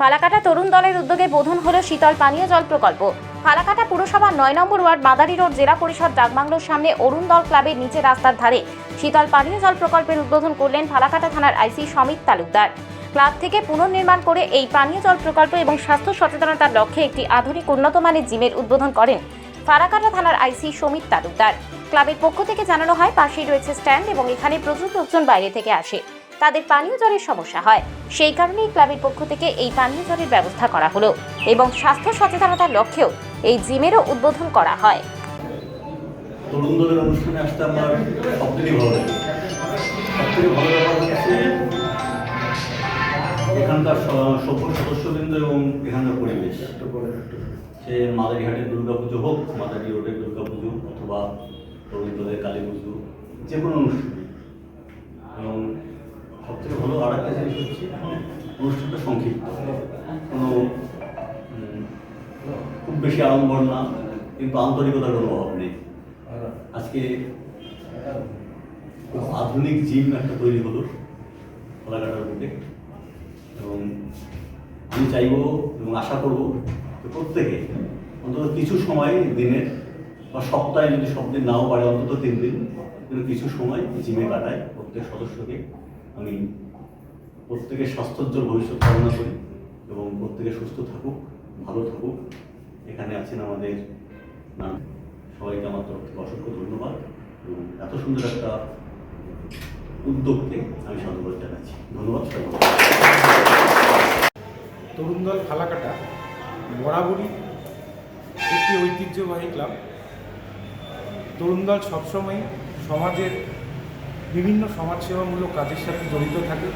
ফালাকাটা তরুণ দলের উদ্যোগে বোধন হলো শীতল পানীয় জল প্রকল্প। ফালাকাটা পুরসভার নয় নম্বর ওয়ার্ড মাদারি রোড জেলা পরিষদ ডাকবাংলোর সামনে অরুণ দল ক্লাবের নিচে রাস্তার ধারে শীতল পানীয় জল প্রকল্পের উদ্বোধন করলেন ফালাকাটা থানার আইসি সমিত তালুকদার। ক্লাব থেকে পুনর্নির্মাণ করে এই পানীয় জল প্রকল্প এবং স্বাস্থ্য সচেতনতার লক্ষ্যে একটি আধুনিক উন্নত মানের জিমের উদ্বোধন করেন ফারাকাটা থানার আইসি সমিত তালুকদার। ক্লাবের পক্ষ থেকে জানানো হয়, পাশেই রয়েছে স্ট্যান্ড এবং এখানে প্রচুর লোকজন বাইরে থেকে আসে। তাদের পানীয় জলের সমস্যা হয়। সেই কারণেই ক্লাবের পক্ষ থেকে এই পানীয় জলের ব্যবস্থা করা হলো এবং স্বাস্থ্য সচেতনতার লক্ষ্যেও এই জিমেরও উদ্বোধন করা হয়। তরুণ দলের অনুষ্ঠানে আসতে আমার সব থেকে ভালো লাগে। সব থেকে ভালো ব্যাপার হচ্ছে এখানকার সদস্যবৃন্দ এবং এখানকার পরিবেশ। সে দুর্গা পুজো হোক, মাদারি রোডের দুর্গা পুজো অথবা কালী পুজো যে কোনো এবং সব থেকে ভালো আর একটা জিনিস হচ্ছে অনুষ্ঠানটা সংক্ষিপ্ত। কোনো খুব বেশি আড়ম্বর না, কিন্তু আন্তরিকতার কোনো অভাব নেই। আজকে খুব আধুনিক জিম একটা তৈরি হলো খোলাঘাটার বুকে এবং আমি চাইব এবং আশা করব প্রত্যেকে, অন্তত কিছু সময় দিনের বা সপ্তাহে যদি সব দিন নাও পারে, অন্তত তিন দিন কিছু সময় জিমে কাটায় প্রত্যেক সদস্যকে। আমি প্রত্যেকের স্বাস্থ্যোজ্জ্বল ভবিষ্যৎ কামনা করি এবং প্রত্যেকে সুস্থ থাকুক, ভালো থাকুক। এখানে আছেন আমাদের নাম। সবাইকে আমার তরফ থেকে অসংখ্য ধন্যবাদ এবং এত সুন্দর একটা উদ্যোগকে আমি সাধুবাদ জানাচ্ছি। ধন্যবাদ সবাই তরুণ দল ফালাকাটা বরাবরই একটি ঐতিহ্যবাহী ক্লাব। তরুণ দল সবসময় সমাজের বিভিন্ন সমাজসেবামূলক কাজের সাথে জড়িত থাকে।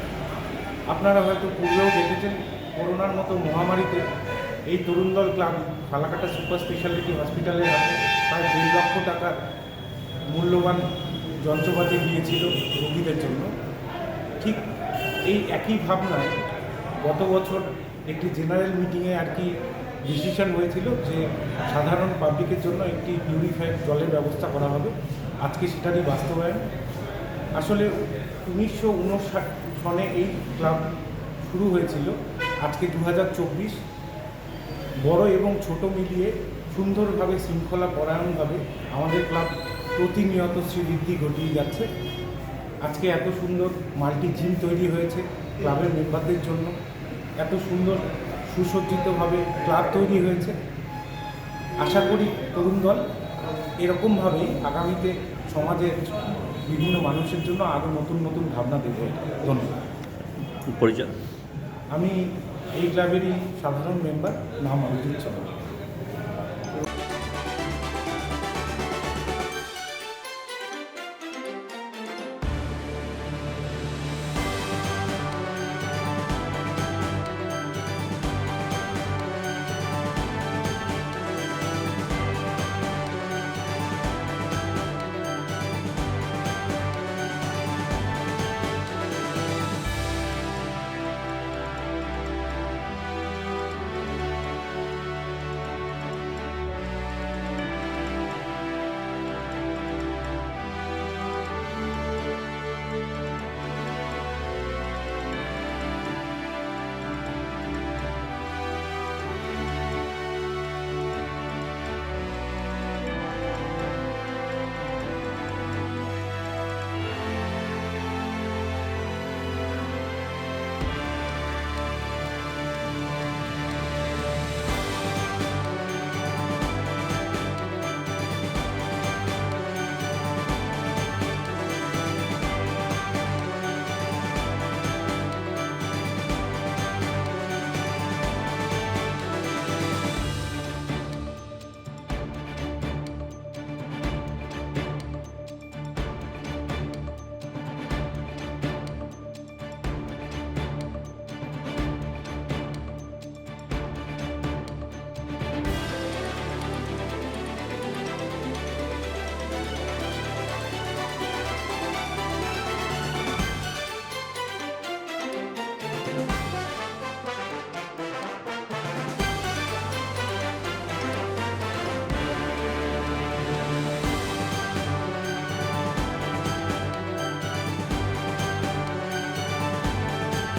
আপনারা হয়তো পূর্বেও দেখেছেন, করোনার মতো মহামারীতে এই তরুণ দল ক্লাব ফালাকাটা সুপার স্পেশালিটি হসপিটালের হাতে প্রায় দুই লক্ষ টাকার মূল্যবান যন্ত্রপাতি দিয়েছিল রোগীদের জন্য। ঠিক এই একই ভাবনায় গত বছর একটি জেনারেল মিটিংয়ে আর কি ডিসিশন হয়েছিল যে সাধারণ পাবলিকের জন্য একটি পিউরিফাইড জলের ব্যবস্থা করা হবে। আজকে সেটারই বাস্তবায়ন। আসলে উনিশশো উনষাট সনে এই ক্লাব শুরু হয়েছিল। আজকে দু হাজার চব্বিশ। বড় এবং ছোট মিলিয়ে সুন্দরভাবে, শৃঙ্খলা পরায়ণভাবে আমাদের ক্লাব প্রতিনিয়ত শ্রীবৃদ্ধি ঘটিয়ে যাচ্ছে। আজকে এত সুন্দর মাল্টি জিম তৈরি হয়েছে ক্লাবের মেম্বারদের জন্য। এত সুন্দর সুসজ্জিতভাবে ক্লাব তৈরি হয়েছে। আশা করি তরুণ দল এরকমভাবেই আগামীতে সমাজের বিভিন্ন মানুষের জন্য আরও নতুন নতুন ভাবনা দেবে ধন্যবাদ। পরিচয়। আমি এই ক্লাবেরই সাধারণ মেম্বার নাম অভিজিৎ চন্দ্র।